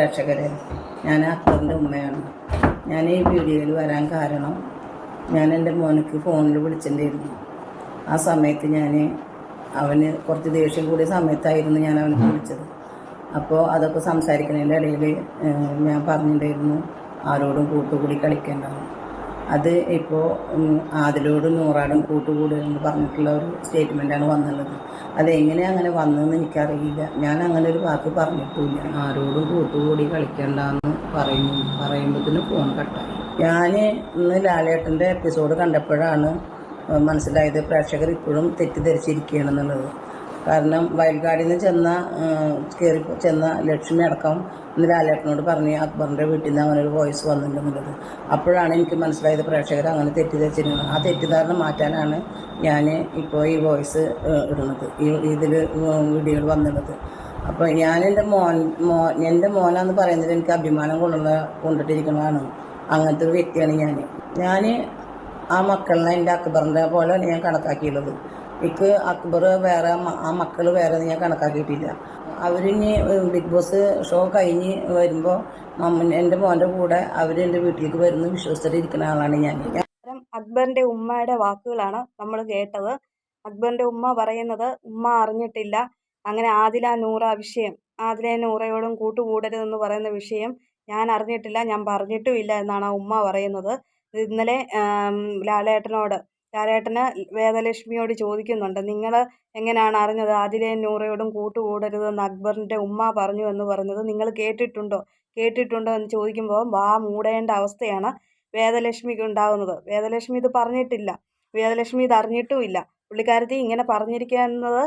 പ്രേക്ഷകരെ ഞാൻ അക്ബറിന്റെ ഉമ്മയാണ്. ഞാൻ ഈ വീഡിയോയിൽ വരാൻ കാരണം ഞാൻ എന്റെ മോനക്ക് ഫോണിൽ വിളിച്ചിട്ടുണ്ടായിരുന്നു. ആ സമയത്ത് ഞാൻ അവന് കുറച്ച് ദേഷ്യം കൂടിയ സമയത്തായിരുന്നു ഞാൻ അവനെ വിളിച്ചത്. അപ്പോൾ അതൊക്കെ സംസാരിക്കുന്നതിന്റെ ഇടയിൽ ഞാൻ പറഞ്ഞിട്ടുണ്ടായിരുന്നു ആരോടും കൂട്ടുകൂടി കളിക്കേണ്ടതാണ് അത് ഇപ്പോൾ ആദിലോടും നൂറാടും കൂട്ടുകൂടുകയെന്ന് പറഞ്ഞിട്ടുള്ള ഒരു സ്റ്റേറ്റ്മെന്റാണ് വന്നുള്ളത്. അതെങ്ങനെ അങ്ങനെ വന്നതെന്ന് എനിക്കറിയില്ല. ഞാൻ അങ്ങനെ ഒരു വാക്ക് പറഞ്ഞിട്ടില്ല ആരോടും കൂട്ടുകൂടി കളിക്കണ്ടെന്ന് പറയുന്നു. പറയുമ്പോഴത്തേനും ഫോൺ കട്ടായി. ഞാൻ ഇന്ന് ലാലേട്ടന്റെ എപ്പിസോഡ് കണ്ടപ്പോഴാണ് മനസ്സിലായത് പ്രേക്ഷകർ ഇപ്പോഴും തെറ്റിദ്ധരിച്ചിരിക്കുകയാണെന്നുള്ളത്. കാരണം വയൽക്കാടിൽ നിന്ന് ചെന്ന കയറി ചെന്ന ലക്ഷ്മി അടക്കം ഇന്ന് ലാലേട്ടനോട് പറഞ്ഞ് അക്ബറിന്റെ വീട്ടിൽ നിന്ന് അങ്ങനെ ഒരു വോയിസ് വന്നിട്ടുണ്ടെന്നുള്ളത് അപ്പോഴാണ് എനിക്ക് മനസ്സിലായത് പ്രേക്ഷകർ അങ്ങനെ തെറ്റിദ്ധരിച്ചിരുന്നത്. ആ തെറ്റിദ്ധാരണ മാറ്റാനാണ് ഞാൻ ഇപ്പോൾ ഈ വോയിസ് ഇടുന്നത്. ഈ ഇതിൽ വീഡിയോയിൽ വന്നിടുന്നത്. അപ്പോൾ ഞാൻ എന്റെ മോൻ മോ എന്റെ മോനാന്ന് പറയുന്നത് എനിക്ക് അഭിമാനം കൊണ്ടുള്ള കൊണ്ടിട്ടിരിക്കുന്നതാണ്. അങ്ങനത്തെ ഒരു വ്യക്തിയാണ് ഞാൻ ഞാൻ ആ മക്കളിനെ എന്റെ അക്ബറിന്റെ പോലെ ഞാൻ കണക്കാക്കിയുള്ളത്. എനിക്ക് അക്ബർ വേറെ ആ മക്കൾ വേറെ ഞാൻ കണക്കാക്കിയിട്ടില്ല. അവരിനി ബിഗ് ബോസ് ഷോ കഴിഞ്ഞ് വരുമ്പോൾ അമ്മ എന്റെ മോന്റെ കൂടെ അവരെന്റെ വീട്ടിലേക്ക് വരുന്നു വിശ്വസിച്ചിരിക്കുന്ന ആളാണ് ഞാൻ. അക്ബറിന്റെ ഉമ്മയുടെ വാക്കുകളാണ് നമ്മൾ കേട്ടത്. അക്ബറിന്റെ ഉമ്മ പറയുന്നത് ഉമ്മ അറിഞ്ഞിട്ടില്ല. അങ്ങനെ ആദില നൂറ വിഷയം. ആദില നൂറയോടും കൂട്ടുകൂടരുതെന്ന് പറയുന്ന വിഷയം ഞാൻ അറിഞ്ഞിട്ടില്ല. ഞാൻ പറഞ്ഞിട്ടുമില്ല എന്നാണ് ആ ഉമ്മ പറയുന്നത്. ഇന്നലെ ലാലേട്ടനോട് ലാലേട്ടന് വേദലക്ഷ്മിയോട് ചോദിക്കുന്നുണ്ട് നിങ്ങൾ എങ്ങനെയാണ് അറിഞ്ഞത്? ആദിലയും നൂറയോടും കൂട്ടുകൂടരുതെന്ന് അക്ബറിന്റെ ഉമ്മ പറഞ്ഞു എന്ന് പറഞ്ഞത് നിങ്ങൾ കേട്ടിട്ടുണ്ടോ? കേട്ടിട്ടുണ്ടോ എന്ന് ചോദിക്കുമ്പോൾ വാ മൂടേണ്ട അവസ്ഥയാണ് വേദലക്ഷ്മിക്ക് ഉണ്ടാകുന്നത് വേദലക്ഷ്മി ഇത് പറഞ്ഞിട്ടില്ല. വേദലക്ഷ്മി ഇത് അറിഞ്ഞിട്ടുമില്ല പുള്ളിക്കാരത്തി ഇങ്ങനെ പറഞ്ഞിരിക്കുന്നത്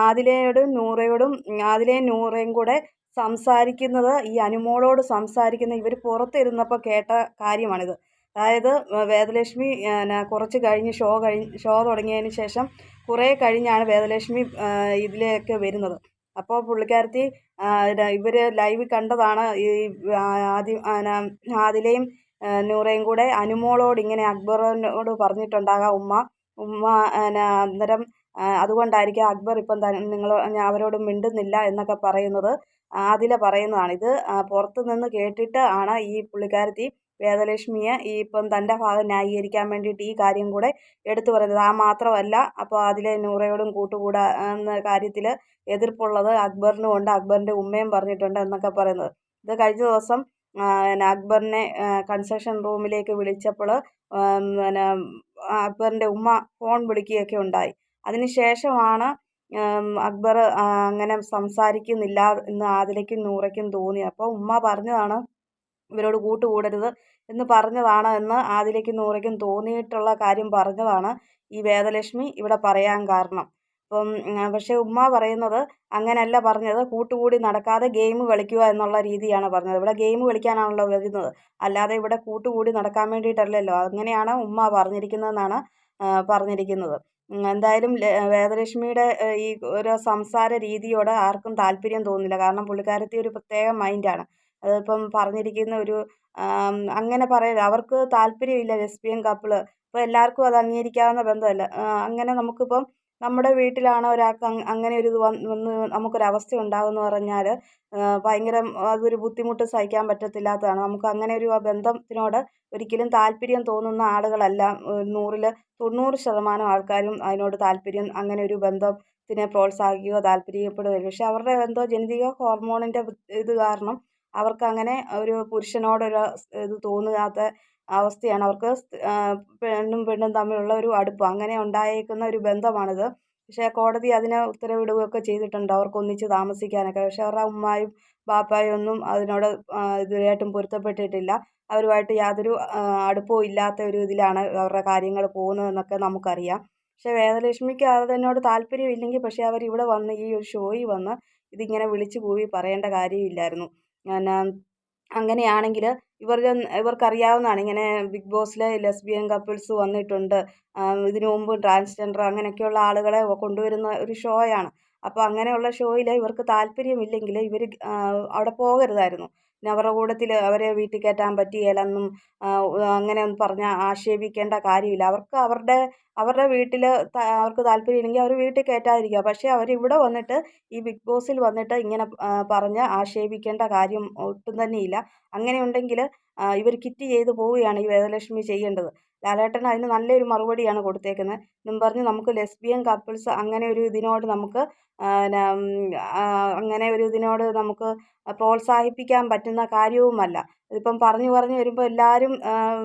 ആദിലയോടും നൂറയോടും ആദിലയും നൂറയും കൂടെ സംസാരിക്കുന്നത് ഈ അനുമോളോട് സംസാരിക്കുന്ന ഇവർ പുറത്തിരുന്നപ്പോൾ കേട്ട കാര്യമാണിത്. അതായത് വേദലക്ഷ്മി പിന്നെ കുറച്ച് കഴിഞ്ഞ് ഷോ കഴിഞ്ഞ് ഷോ തുടങ്ങിയതിന് ശേഷം കുറേ കഴിഞ്ഞാണ് വേദലക്ഷ്മി ഇതിലേക്ക് വരുന്നത്. അപ്പോൾ പുള്ളിക്കാരത്തി ഇവർ ലൈവ് കണ്ടതാണ്. ഈ ആദ്യം ആദിലയും നൂറയും കൂടെ അനുമോളോട് ഇങ്ങനെ അക്ബറിനോട് പറഞ്ഞിട്ടുണ്ടാകാം ഉമ്മ ഉമ്മ അന്നേരം അതുകൊണ്ടായിരിക്കും അക്ബർ ഇപ്പം നിങ്ങൾ അവരോട് മിണ്ടുന്നില്ല എന്നൊക്കെ പറയുന്നത് ആദില പറയുന്നതാണ്. ഇത് പുറത്ത് നിന്ന് കേട്ടിട്ട് ആണ് ഈ പുള്ളിക്കാരത്തി വേദലക്ഷ്മിയെ ഈ ഇപ്പം തന്റെ ഭാഗം ന്യായീകരിക്കാൻ വേണ്ടിയിട്ട് ഈ കാര്യം കൂടെ എടുത്തു പറയുന്നത്. ആ മാത്രമല്ല അപ്പോൾ അതിലെ നൂറയോടും കൂട്ടുകൂടാ എന്ന കാര്യത്തിൽ എതിർപ്പുള്ളത് അക്ബറിനും ഉണ്ട്. അക്ബറിന്റെ ഉമ്മയും പറഞ്ഞിട്ടുണ്ട് എന്നൊക്കെ പറയുന്നത്. ഇത് കഴിഞ്ഞ ദിവസം പിന്നെ അക്ബറിനെ കൺസ്ട്രക്ഷൻ റൂമിലേക്ക് വിളിച്ചപ്പോൾ പിന്നെ അക്ബറിന്റെ ഉമ്മ ഫോൺ വിളിക്കുകയൊക്കെ ഉണ്ടായി. അതിന് ശേഷമാണ് അക്ബർ അങ്ങനെ സംസാരിക്കുന്നില്ല എന്ന് ആദിലയ്ക്കും നൂറയ്ക്കും തോന്നി. അപ്പോൾ ഉമ്മ പറഞ്ഞതാണ് ഇവരോട് കൂട്ടുകൂടരുത് എന്ന് പറഞ്ഞതാണ് എന്ന് ആദിലയ്ക്കും നൂറയ്ക്കും തോന്നിയിട്ടുള്ള കാര്യം പറഞ്ഞതാണ് ഈ വേദലക്ഷ്മി ഇവിടെ പറയാൻ കാരണം. അപ്പം പക്ഷെ ഉമ്മ പറയുന്നത് അങ്ങനെയല്ല പറഞ്ഞത്. കൂട്ടുകൂടി നടക്കാതെ ഗെയിം കളിക്കുക എന്നുള്ള രീതിയാണ് പറഞ്ഞത്. ഇവിടെ ഗെയിം കളിക്കാനാണല്ലോ വരുന്നത്. അല്ലാതെ ഇവിടെ കൂട്ടുകൂടി നടക്കാൻ വേണ്ടിയിട്ടല്ലല്ലോ. അങ്ങനെയാണ് ഉമ്മ പറഞ്ഞിരിക്കുന്നതെന്നാണ് പറഞ്ഞിരിക്കുന്നത്. എന്തായാലും വേദലക്ഷ്മിയുടെ ഈ ഒരു സംസാര രീതിയോട് ആർക്കും താല്പര്യം തോന്നുന്നില്ല. കാരണം പുള്ളിക്കാരത്തി ഒരു പ്രത്യേക മൈൻഡാണ് അതിപ്പം പറഞ്ഞിരിക്കുന്ന ഒരു അങ്ങനെ പറയരുത്. അവർക്ക് താല്പര്യമില്ല ലെസ്ബിയൻ കപ്പിൾ. ഇപ്പോൾ എല്ലാവർക്കും അത് അംഗീകരിക്കാവുന്ന ബന്ധമല്ല. അങ്ങനെ നമുക്കിപ്പം നമ്മുടെ വീട്ടിലാണ് ഒരാൾക്ക് അങ്ങനെ ഒരു ഇത് വന്ന് നമുക്കൊരവസ്ഥ ഉണ്ടാകുമെന്ന് പറഞ്ഞാൽ ഭയങ്കര അതൊരു ബുദ്ധിമുട്ട് സഹിക്കാൻ പറ്റത്തില്ലാത്തതാണ്. നമുക്ക് അങ്ങനെ ഒരു ബന്ധത്തിനോട് ഒരിക്കലും താല്പര്യം തോന്നുന്ന ആളുകളല്ല. നൂറിൽ തൊണ്ണൂറ് ശതമാനം ആൾക്കാരും അതിനോട് താല്പര്യം അങ്ങനെ ഒരു ബന്ധത്തിനെ പ്രോത്സാഹിക്കുകയോ താല്പര്യപ്പെടുകയോ പക്ഷെ അവരുടെ എന്തോ ജനിതക ഹോർമോണിന്റെ ഇത് കാരണം അവർക്ക് അങ്ങനെ ഒരു പുരുഷനോടൊരു ഇത് തോന്നാത്ത അവസ്ഥയാണ്. അവർക്ക് പെണ്ണും പെണ്ണും തമ്മിലുള്ള ഒരു അടുപ്പ്. അങ്ങനെ ഉണ്ടായേക്കുന്ന ഒരു ബന്ധമാണിത്. പക്ഷേ കോടതി അതിന് ഉത്തരവിടുകയൊക്കെ ചെയ്തിട്ടുണ്ട്. അവർക്ക് ഒന്നിച്ച് താമസിക്കാനൊക്കെ. പക്ഷേ അവരുടെ ഉമ്മായും ബാപ്പായും ഒന്നും അതിനോട് ഇതുവരെയായിട്ടും പൊരുത്തപ്പെട്ടിട്ടില്ല. അവരുമായിട്ട് യാതൊരു അടുപ്പവും ഇല്ലാത്ത ഒരു ഇതിലാണ് അവരുടെ കാര്യങ്ങൾ പോകുന്നതെന്നൊക്കെ നമുക്കറിയാം. പക്ഷേ വേദലക്ഷ്മിക്ക് അതിനോട് താല്പര്യമില്ലെങ്കിൽ പക്ഷേ അവർ ഇവിടെ വന്ന് ഈ ഒരു ഷോയിൽ വന്ന് ഇതിങ്ങനെ വിളിച്ചു കൂവി പറയേണ്ട കാര്യമില്ലായിരുന്നു. പിന്നെ അങ്ങനെയാണെങ്കിൽ ഇവർ ഇവർക്കറിയാവുന്നതാണ്. ഇങ്ങനെ ബിഗ് ബോസിലെ ലെസ്ബിയൻ കപ്പിൾസ് വന്നിട്ടുണ്ട്. ഇതിനു മുമ്പ് ട്രാൻസ്ജെൻഡർ അങ്ങനെയൊക്കെയുള്ള ആളുകളെ കൊണ്ടുവരുന്ന ഒരു ഷോയാണ്. അപ്പോൾ അങ്ങനെയുള്ള ഷോയിൽ ഇവർക്ക് താല്പര്യമില്ലെങ്കിൽ ഇവർ അവിടെ പോകരുതായിരുന്നു. പിന്നെ അവരുടെ കൂട്ടത്തിൽ അവരെ വീട്ടിൽ കയറ്റാൻ പറ്റുകയില്ലെന്നും അങ്ങനെ ഒന്നും പറഞ്ഞ് ആക്ഷേപിക്കേണ്ട കാര്യമില്ല. അവർക്ക് അവരുടെ അവരുടെ വീട്ടിൽ അവർക്ക് താല്പര്യമില്ലെങ്കിൽ അവർ വീട്ടിൽ കയറ്റാതിരിക്കുക. പക്ഷേ അവർ ഇവിടെ വന്നിട്ട് ഈ ബിഗ് ബോസിൽ വന്നിട്ട് ഇങ്ങനെ പറഞ്ഞ് ആക്ഷേപിക്കേണ്ട കാര്യം ഒട്ടും തന്നെയില്ല. അങ്ങനെ ഉണ്ടെങ്കിൽ ഇവർ കിറ്റ് ചെയ്ത് പോവുകയാണ് ഈ വേദലക്ഷ്മി ചെയ്യേണ്ടത്. ലാലേട്ടൻ അതിന് നല്ലൊരു മറുപടിയാണ് കൊടുത്തേക്കുന്നത്. എന്നും പറഞ്ഞ് നമുക്ക് ലെസ്ബിയൻ കപ്പിൾസ് അങ്ങനെ ഒരു ഇതിനോട് നമുക്ക് അങ്ങനെ ഒരു ഇതിനോട് നമുക്ക് പ്രോത്സാഹിപ്പിക്കാൻ പറ്റുന്ന കാര്യവുമല്ല. ഇതിപ്പം പറഞ്ഞു പറഞ്ഞു വരുമ്പോൾ എല്ലാവരും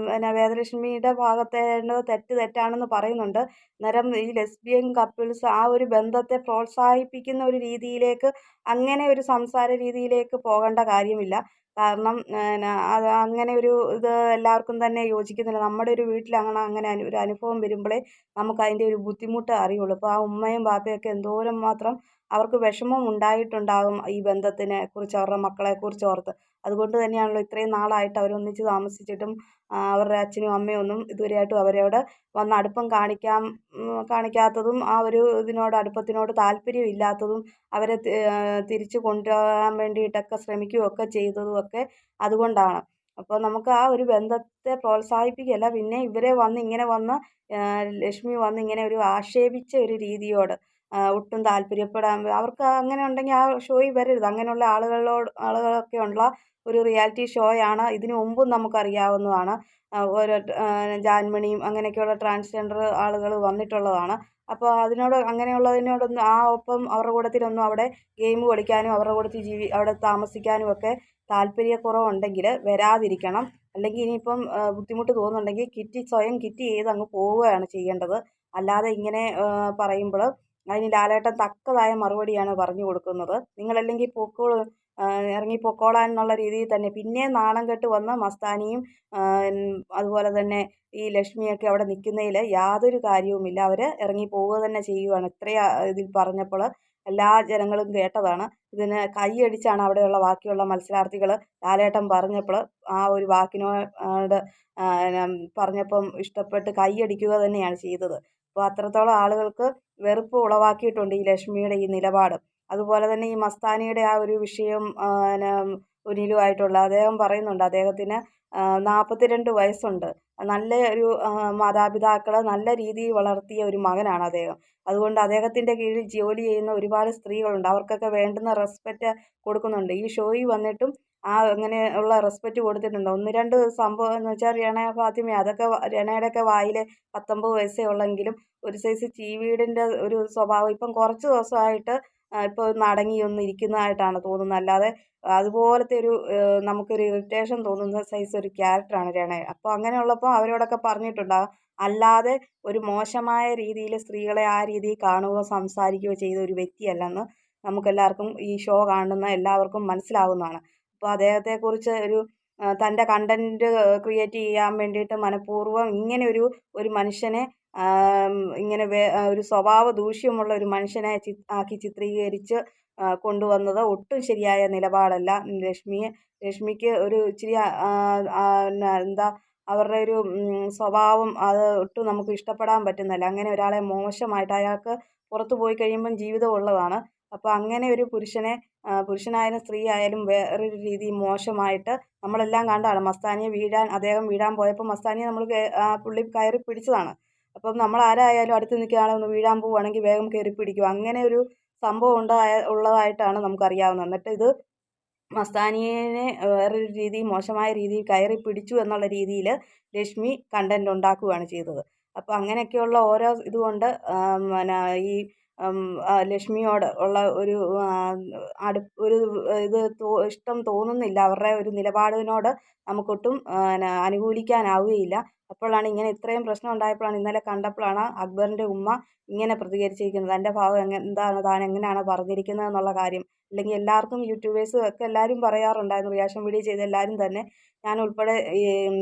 പിന്നെ വേദലക്ഷ്മിയുടെ ഭാഗത്തെ തെറ്റ് തെറ്റാണെന്ന് പറയുന്നുണ്ട്. അന്നേരം ഈ ലെസ്ബിയൻ കപ്പിൾസ് ആ ഒരു ബന്ധത്തെ പ്രോത്സാഹിപ്പിക്കുന്ന ഒരു രീതിയിലേക്ക് അങ്ങനെ ഒരു സംസാര രീതിയിലേക്ക് പോകേണ്ട കാര്യമില്ല. കാരണം പിന്നെ അത് അങ്ങനെ ഒരു ഇത് എല്ലാവർക്കും തന്നെ യോജിക്കുന്നില്ല. നമ്മുടെ ഒരു വീട്ടിൽ അങ്ങനെ അങ്ങനെ ഒരു അനുഭവം വരുമ്പോഴേ നമുക്ക് അതിന്റെ ഒരു ബുദ്ധിമുട്ട് അറിയുള്ളൂ. അപ്പോൾ ആ ഉമ്മയും ബാപ്പയൊക്കെ എന്തോരം മാത്രം അവർക്ക് വിഷമം ഉണ്ടായിട്ടുണ്ടാകും ഈ ബന്ധത്തിനെ കുറിച്ച് അവരുടെ മക്കളെ കുറിച്ച് ഓർത്ത്. അതുകൊണ്ട് തന്നെയാണല്ലോ ഇത്രയും നാളായിട്ട് അവരൊന്നിച്ച് താമസിച്ചിട്ടും അവരുടെ അച്ഛനും അമ്മയും ഒന്നും ഇതുവരെയായിട്ടും അവരോട് വന്ന് അടുപ്പം കാണിക്കാൻ കാണിക്കാത്തതും ആ ഒരു ഇതിനോട് അടുപ്പത്തിനോട് താല്പര്യം ഇല്ലാത്തതും അവരെ തിരിച്ച് കൊണ്ടുവരാൻ വേണ്ടിയിട്ടൊക്കെ ശ്രമിക്കുകയൊക്കെ ചെയ്തതും ഒക്കെ അതുകൊണ്ടാണ്. അപ്പോൾ നമുക്ക് ആ ഒരു ബന്ധത്തെ പ്രോത്സാഹിപ്പിക്കുകയല്ല പിന്നെ ഇവരെ വന്ന് ഇങ്ങനെ വന്ന് ലക്ഷ്മി വന്ന് ഇങ്ങനെ ഒരു ആക്ഷേപിച്ച ഒരു രീതിയോട് ഒട്ടും താല്പര്യപ്പെടാൻ അവർക്ക് അങ്ങനെ ഉണ്ടെങ്കിൽ ആ ഷോയിൽ വരരുത്. അങ്ങനെയുള്ള ആളുകളോട് ആളുകളൊക്കെ ഉള്ള ഒരു റിയാലിറ്റി ഷോയാണ് ഇതിനു മുമ്പും നമുക്കറിയാവുന്നതാണ്. ഓരോ ജാൻമണിയും അങ്ങനെയൊക്കെയുള്ള ട്രാൻസ്ജെൻഡർ ആളുകൾ വന്നിട്ടുള്ളതാണ്. അപ്പോൾ അതിനോട് അങ്ങനെയുള്ളതിനോടൊന്നും ആ ഒപ്പം അവരുടെ കൂട്ടത്തിലൊന്നും അവിടെ ഗെയിം കളിക്കാനും അവരുടെ കൂട്ടത്തിൽ ജീവി അവിടെ താമസിക്കാനും ഒക്കെ താല്പര്യക്കുറവുണ്ടെങ്കിൽ വരാതിരിക്കണം. അല്ലെങ്കിൽ ഇനിയിപ്പം ബുദ്ധിമുട്ട് തോന്നുന്നുണ്ടെങ്കിൽ കിറ്റി സ്വയം കിറ്റി ചെയ്ത് അങ്ങ് പോവുകയാണ് ചെയ്യേണ്ടത്. അല്ലാതെ ഇങ്ങനെ പറയുമ്പോൾ അതിന് ലാലേട്ടൻ തക്കതായ മറുപടിയാണ് പറഞ്ഞു കൊടുക്കുന്നത്. നിങ്ങളല്ലെങ്കിൽ പൊക്കോളൂ ഇറങ്ങി പൊക്കോളാൻ എന്നുള്ള രീതിയിൽ തന്നെ പിന്നെ നാണം കെട്ട് വന്ന മസ്താനിയും അതുപോലെ തന്നെ ഈ ലക്ഷ്മിയൊക്കെ അവിടെ നിൽക്കുന്നതിൽ യാതൊരു കാര്യവുമില്ല. അവർ ഇറങ്ങി പോവുക തന്നെ ചെയ്യുകയാണ് ഇത്രയും ഇതിൽ പറഞ്ഞപ്പോൾ എല്ലാ ജനങ്ങളും കേട്ടതാണ്. ഇതിന് കൈയടിച്ചാണ് അവിടെയുള്ള ബാക്കിയുള്ള മത്സരാർത്ഥികൾ ലാലേട്ടൻ പറഞ്ഞപ്പോൾ ആ ഒരു വാക്കിനോട് പറഞ്ഞപ്പം ഇഷ്ടപ്പെട്ട് കൈയടിക്കുക തന്നെയാണ് ചെയ്തത്. അപ്പോൾ അത്രത്തോളം ആളുകൾക്ക് വെറുപ്പ് ഉളവാക്കിയിട്ടുണ്ട് ഈ ലക്ഷ്മിയുടെ ഈ നിലപാട്. അതുപോലെ തന്നെ ഈ മസ്താനിയുടെ ആ ഒരു വിഷയം പിന്നെ സുനിലുമായിട്ടുള്ള അദ്ദേഹം പറയുന്നുണ്ട്. അദ്ദേഹത്തിന് നാൽപ്പത്തിരണ്ട് വയസ്സുണ്ട്. നല്ല ഒരു മാതാപിതാക്കളെ നല്ല രീതിയിൽ വളർത്തിയ ഒരു മകനാണ് അദ്ദേഹം. അതുകൊണ്ട് അദ്ദേഹത്തിന്റെ കീഴിൽ ജോലി ചെയ്യുന്ന ഒരുപാട് സ്ത്രീകളുണ്ട്. അവർക്കൊക്കെ വേണ്ടുന്ന റെസ്പെക്റ്റ് കൊടുക്കുന്നുണ്ട്. ഈ ഷോയിൽ വന്നിട്ടും ആ അങ്ങനെ ഉള്ള റെസ്പെക്റ്റ് കൊടുത്തിട്ടുണ്ട്. ഒന്ന് രണ്ട് സംഭവം എന്ന് വെച്ചാൽ രണ ഫാത്തിമ അതൊക്കെ രണയുടെയൊക്കെ വായിൽ പത്തൊമ്പത് വയസ്സേ ഉള്ളെങ്കിലും ഒരു സൈസ് ചീവീടിന്റെ ഒരു സ്വഭാവം ഇപ്പം കുറച്ച് ദിവസമായിട്ട് ഇപ്പോൾ ഒന്ന് അടങ്ങി ഒന്ന് ഇരിക്കുന്നതായിട്ടാണ് തോന്നുന്നത്. അല്ലാതെ അതുപോലത്തെ ഒരു നമുക്കൊരു ഇറിറ്റേഷൻ തോന്നുന്ന സൈസ് ഒരു ക്യാരക്ടറാണ് രണ. അപ്പോൾ അങ്ങനെ ഉള്ളപ്പോൾ അവരോടൊക്കെ പറഞ്ഞിട്ടുണ്ടാകും അല്ലാതെ ഒരു മോശമായ രീതിയിൽ സ്ത്രീകളെ ആ രീതിയിൽ കാണുകയോ സംസാരിക്കുകയോ ചെയ്ത ഒരു വ്യക്തിയല്ലെന്ന് നമുക്കെല്ലാവർക്കും ഈ ഷോ കാണുന്ന എല്ലാവർക്കും മനസ്സിലാവുന്നതാണ്. അപ്പോൾ അദ്ദേഹത്തെക്കുറിച്ച് ഒരു തന്റെ കണ്ടന്റ് ക്രിയേറ്റ് ചെയ്യാൻ വേണ്ടിയിട്ട് മനഃപൂർവം ഇങ്ങനെ ഒരു മനുഷ്യനെ ഇങ്ങനെ ഒരു സ്വഭാവ ദൂഷ്യമുള്ള ഒരു മനുഷ്യനെ ആക്കി ചിത്രീകരിച്ച് കൊണ്ടുവന്നത് ഒട്ടും ശരിയായ നിലപാടല്ല. ലക്ഷ്മിയെ ലക്ഷ്മിക്ക് ഒരു ഇച്ചിരി എന്താ അവരുടെ ഒരു സ്വഭാവം അത് ഒട്ടും നമുക്ക് ഇഷ്ടപ്പെടാൻ പറ്റുന്നില്ല. അങ്ങനെ ഒരാളെ മോശമായിട്ട് അയാൾക്ക് പുറത്തു പോയി കഴിയുമ്പം ജീവിതം ഉള്ളതാണ്. അപ്പോൾ അങ്ങനെ ഒരു പുരുഷനെ പുരുഷനായാലും സ്ത്രീ ആയാലും വേറൊരു രീതി മോശമായിട്ട് നമ്മളെല്ലാം കണ്ടാണ്. മസ്താനിയെ വീഴാൻ അദ്ദേഹം വീഴാൻ പോയപ്പോൾ മസ്താനിയെ നമ്മൾ പുള്ളി കയറി പിടിച്ചതാണ്. അപ്പം നമ്മൾ ആരായാലും അടുത്ത് നിൽക്കുകയാണെങ്കിൽ ഒന്ന് വീഴാൻ പോവുകയാണെങ്കിൽ വേഗം കയറി പിടിക്കും. അങ്ങനെ ഒരു സംഭവം ഉണ്ടായ ഉള്ളതായിട്ടാണ് നമുക്കറിയാവുന്നത്. എന്നിട്ട് ഇത് മസ്താനിയെ വേറൊരു രീതി മോശമായ രീതിയിൽ കയറി പിടിച്ചു എന്നുള്ള രീതിയിൽ ലക്ഷ്മി കണ്ടന്റ് ഉണ്ടാക്കുകയാണ് ചെയ്തത്. അപ്പോൾ അങ്ങനെയൊക്കെയുള്ള ഓരോ ഇതുകൊണ്ട് പിന്നെ ഈ ലക്ഷ്മിയോട് ഉള്ള ഒരു അടു ഒരു ഇത് ഇഷ്ടം തോന്നുന്നില്ല. അവരുടെ ഒരു നിലപാടിനോട് നമുക്കൊട്ടും അനുകൂലിക്കാനാവുകയില്ല. അപ്പോഴാണ് ഇങ്ങനെ ഇത്രയും പ്രശ്നം ഉണ്ടായപ്പോഴാണ് ഇന്നലെ കണ്ടപ്പോഴാണ് അക്ബറിന്റെ ഉമ്മ ഇങ്ങനെ പ്രതികരിച്ചിരിക്കുന്നത്. തന്റെ ഭാവം എങ്ങനെ എന്താണ്? താൻ എങ്ങനെയാണ് പറഞ്ഞിരിക്കുന്നത് എന്നുള്ള കാര്യം? അല്ലെങ്കിൽ എല്ലാവർക്കും യൂട്യൂബേഴ്സ് ഒക്കെ എല്ലാവരും പറയാറുണ്ടായിരുന്നു. റിയാക്ഷൻ വീഡിയോ ചെയ്ത എല്ലാവരും തന്നെ. ഞാൻ ഉൾപ്പെടെ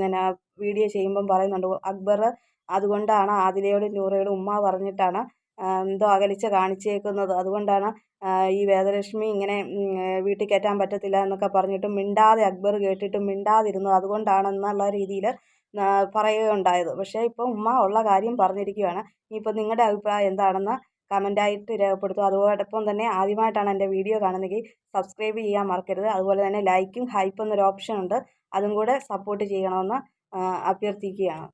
പിന്നെ വീഡിയോ ചെയ്യുമ്പം പറയുന്നുണ്ട്. അക്ബർ അതുകൊണ്ടാണ് ആദിലയോടും നൂറയോടും ഉമ്മ പറഞ്ഞിട്ടാണ് എന്തോ അകലിച്ച് കാണിച്ചേക്കുന്നത്. അതുകൊണ്ടാണ് ഈ വേദലക്ഷ്മി ഇങ്ങനെ വീട്ടിൽ കയറ്റാൻ പറ്റത്തില്ല എന്നൊക്കെ പറഞ്ഞിട്ടും മിണ്ടാതെ അക്ബർ കേട്ടിട്ടും മിണ്ടാതിരുന്നത് അതുകൊണ്ടാണെന്നുള്ള രീതിയിൽ പറയുകയുണ്ടായത്. പക്ഷേ ഇപ്പോൾ ഉമ്മ ഉള്ള കാര്യം പറഞ്ഞിരിക്കുകയാണ്. ഇനിയിപ്പോൾ നിങ്ങളുടെ അഭിപ്രായം എന്താണെന്ന് കമന്റായിട്ട് രേഖപ്പെടുത്തുക. അതോടൊപ്പം തന്നെ ആദ്യമായിട്ടാണ് എന്റെ വീഡിയോ കാണുന്നതെങ്കിൽ സബ്സ്ക്രൈബ് ചെയ്യാൻ മറക്കരുത്. അതുപോലെ തന്നെ ലൈക്കും ഹൈപ്പ് എന്നൊരു ഓപ്ഷൻ ഉണ്ട് അതും കൂടെ സപ്പോർട്ട് ചെയ്യണമെന്ന് അഭ്യർത്ഥിക്കുകയാണ്.